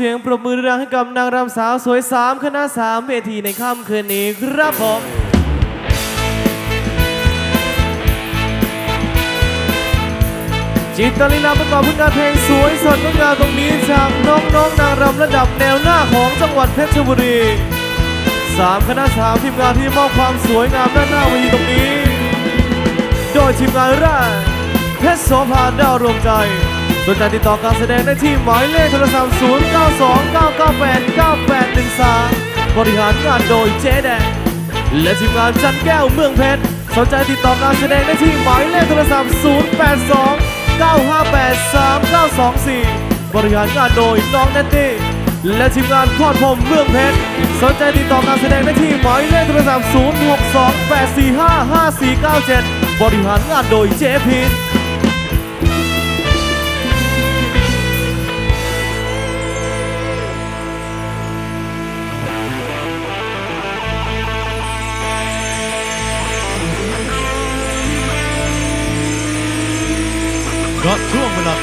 เสียงปรบมือดังให้กับนางรำสาวสวยสามคณะสามเวทีในค่ำคืนนี้ครับผมจิตตลีลาประกอบผลงานเพลงสวยสดงดงามตรงนี้จากน้องๆนนางรำระดับแนวหน้าของจังหวัดเพชรบุรีสามคณะสามทีมงานที่มอบความสวยงามด้านหน้าเวทีตรงนี้ โดยทีมงานแรกเพชรโสภาดาวรวมใจ สนใจติดต่อการแสดงได้ที่หมายเลขโทรศัพท์ 0 9 2 9 9 8 9 8 1 3 บริหารงานโดยเจ๊แดง และทีมงานจันแก้วเมืองเพชร สนใจติดต่อการแสดงได้ที่หมายเลขโทรศัพท์ 0 8 2 9 5 8 3 9 2 4 บริหารงานโดยน้องแนตตี้และทีมงานทอดผมเมืองเพชร สนใจติดต่อการแสดงได้ที่หมายเลขโทรศัพท์ 0 6 2 8 4 5 5 4 9 7 บริหารงานโดยเจ๊พีท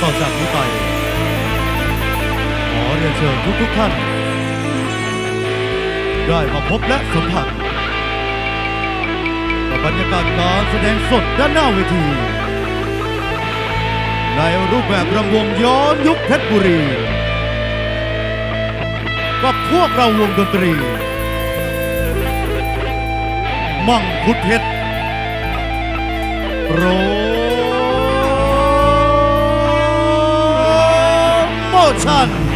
ต่อจากนี้ไป ขอเรียนเชิญทุกทุกท่าน ได้มาพบและสัมผัสกับบรรยากาศการแสดงสดด้านหน้าเวที ในรูปแบบรำวงย้อนยุคเพชรบุรี กับพวกเราวงดนตรี มั่งคุดเพชรโร โ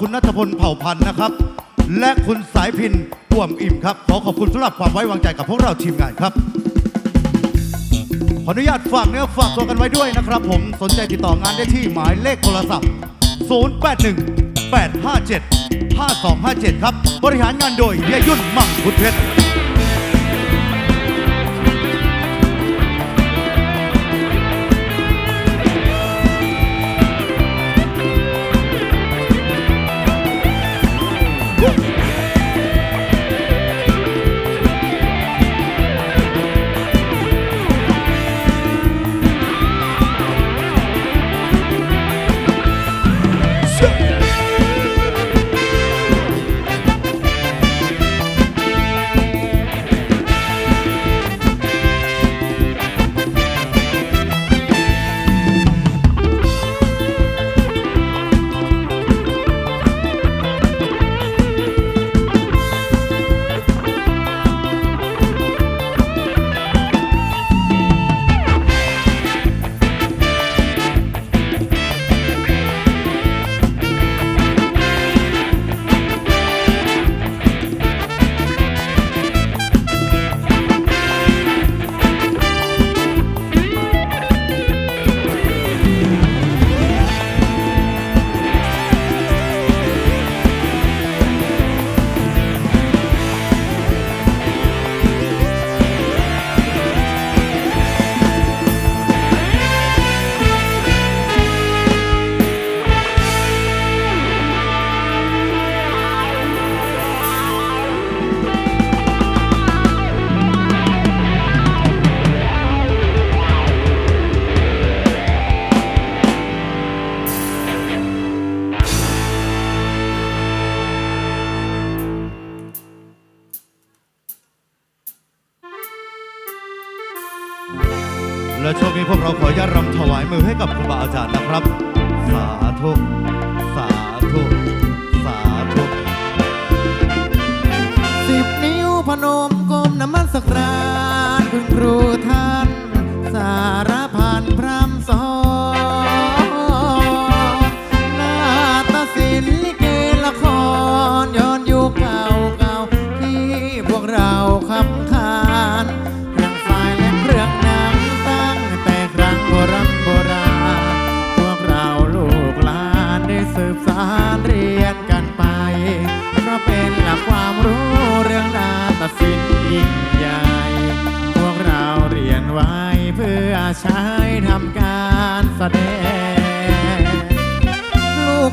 คุณนัทพลเผ่าพันธ์นะครับ และคุณสายพินป่วมอิ่มครับ ขอขอบคุณสำหรับความไว้วางใจกับพวกเราทีมงานครับ ขออนุญาตฝากเนื้อฝากตัวกันไว้ด้วยนะครับ ผมสนใจติดต่องานได้ที่หมายเลขโทรศัพท์ 081 857 5257 ครับ บริหารงานโดยเฮียยุ่นมั่งพุทธเพชร และช่วงนี้พวกเราขออนุญาตรำถวายมือให้กับครูบาอาจารย์นะครับ สาธุ สาธุ สาธุสิบนิ้วพนมกลมน้ำมันสกรารคุณครูท่าน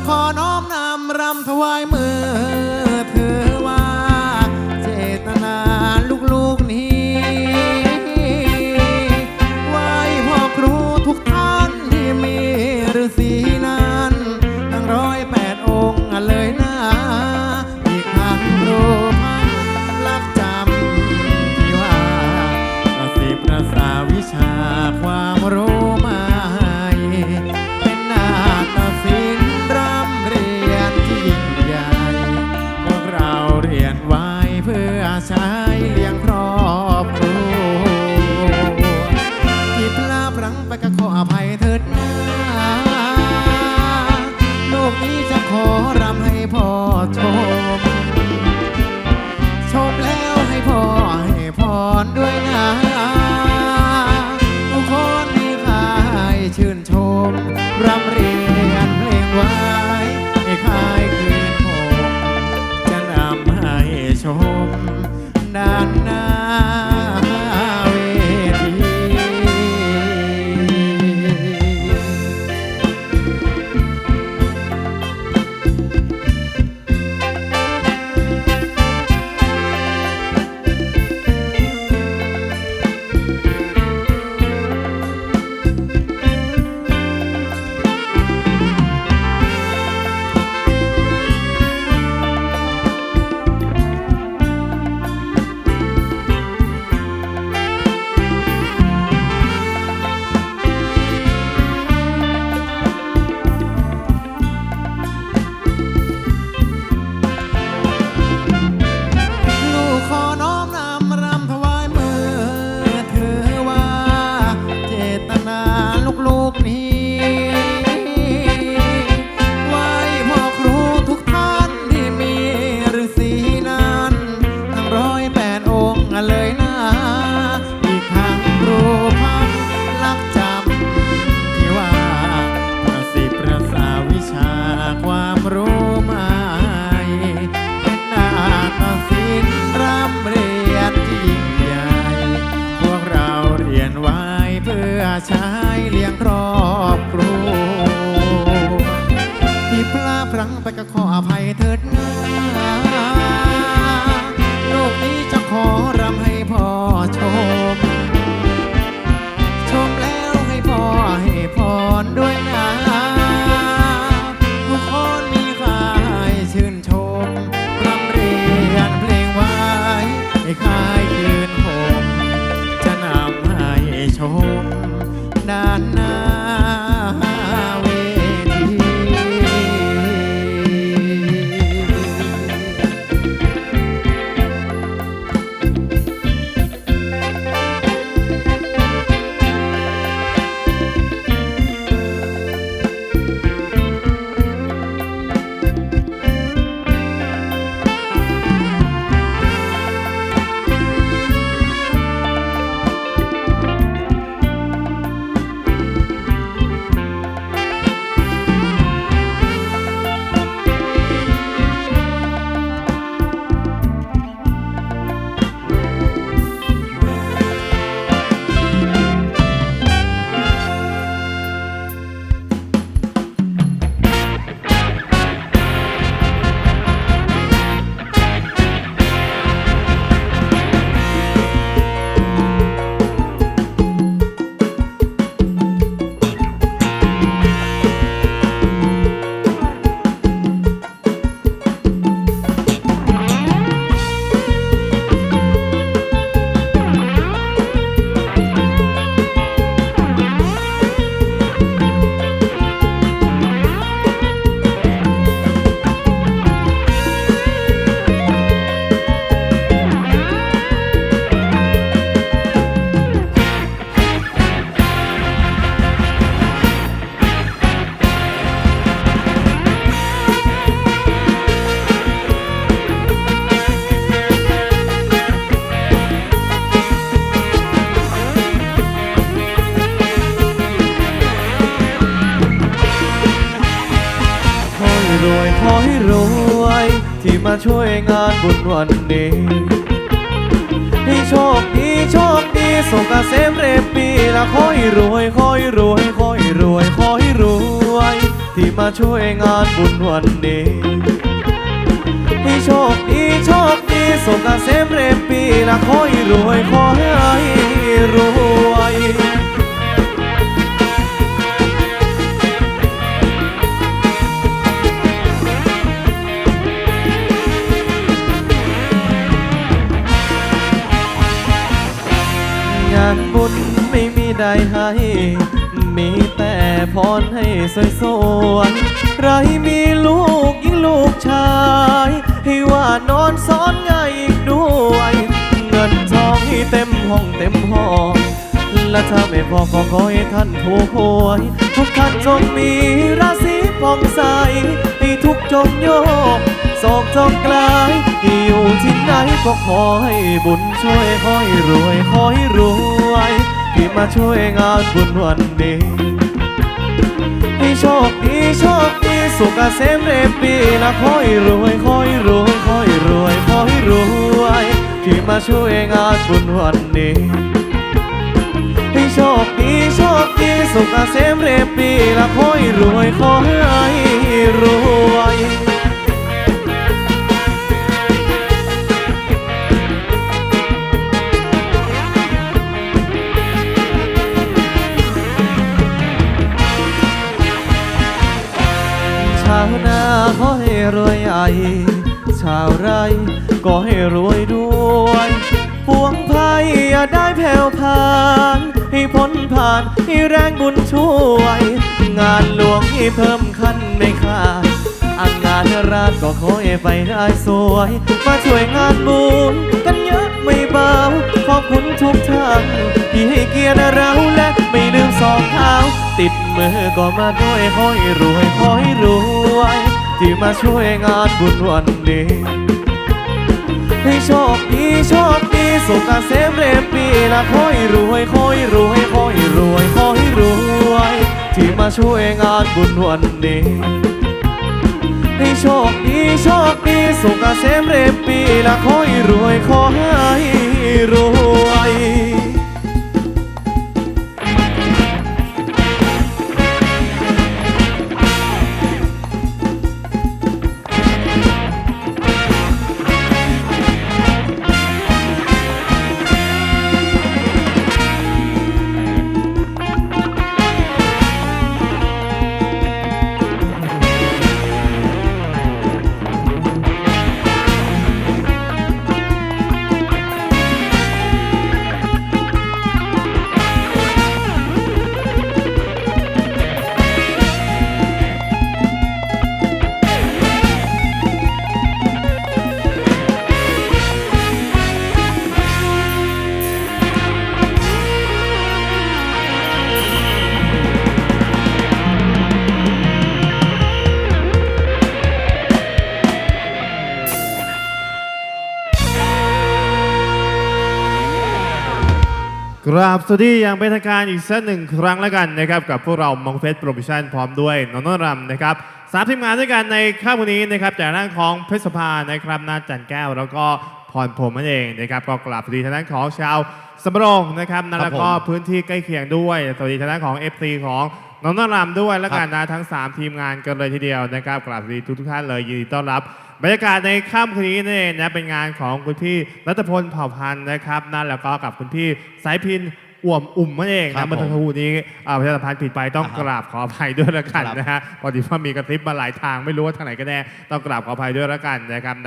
ขอน้อมนำรำถวายมือ รวยขอให้รวย ที่มาช่วยงานบุญวันนี้ให้โชคดีโชคดีส่งกเกษมเรมปีละขอให้รวยขอให้รวยขอให้รวยขอให้รวย ที่มาช่วยงานบุญวันนี้ให้โชคดีโชคดีส่งกเกษมเรมปีละขอให้รวยขอให้รวย พรให้สวยสวยไรมีลูกยิ่งลูกชาย ให้ว่านอนซ้อนง่ายอีกด้วย เงินทองให้เต็มห้องเต็มห้อง และถ้าไม่พอก็ขอให้ท่านผู้ป่วย ทุกท่านจงมีราศีผ่องใส ให้ทุกจงโยกโศกจงกลายที่อยู่ที่ไหนก็ขอให้บุญช่วยขอให้รวยขอให้รวยที่มาช่วยงานบุญวันนี้ โชคดีโชคดีสุขเกษมเรปีนะขอยรวยขอยรวยขอยรวยขอยรวย ที่มาช่วยงานบุญวันนี้ให้โชคดีโชคดีสุขเกษมเรปีนะขอยรวยขอยรวยานให้แรงบุญช่วย งานหลวงให้เพิ่มขั้นไม่ขาดอันงานราชก็ขอให้ไปได้สวย มาช่วยงานบุญกันเยอะไม่เบาขอบคุณทุกท่านที่ให้เกียรติเราและไม่ลืมสองเท้าติดมือก็มาด้วยขอให้รวยขอให้รวย ที่มาช่วยงานบุญวันนี้ให้โชคดีโชคดีสุขเกษมเรมปีละขอให้รวยขอให้รวย รวยขอให้รวย ที่มาช่วยงานบุญวันนี้ ให้โชคดีโชคดีสุขเกษมเรมปีละขอให้รวยขอให้รวย กราบสวัสดีอย่างเป็นทางการอีกสักหนึ่งครั้งแล้วกันนะครับกับพวกเรามองเฟสโปรโมชั่นพร้อมด้วยน้องนนรำนะครับสามทีมงานด้วยกันในค่ำวันนี้นะครับจากด้านของเพชรสภานะครับนาจันแก้ว แล้วก็พรพรหมนั่นเองนะครับก็กราบสวัสดีทางด้านของชาวสมรงนะครับนะแล้วก็พื้นที่ใกล้เคียงด้วยสวัสดีทางด้านของ FC ของน้องนนรำด้วยแล้วกันนะทั้ง 3 ทีมงานกันเลยทีเดียวนะครับกราบสวัสดีทุกๆท่านเลยยินดีต้อนรับ บรรยากาศในค่ำคืนนี้นี่เองนะเป็นงานของคุณพี่รัตพลเผ่าพันธ์นะครับนั่นแล้วก็กับคุณพี่สายพินอ่วมอุ่มนั่นเองครันะบเมื่อสักครู่นี้อ่าประชาสัมพันธ์ผิดไปต้องอ่าฮะกราบขออภัยด้วยละกันครับ นะฮะพอดีว่ามีกระซิบมาหลายทางไม่รู้ว่าทางไหนก็แน่ต้องกราบขออภัยด้วยละกันนะครับ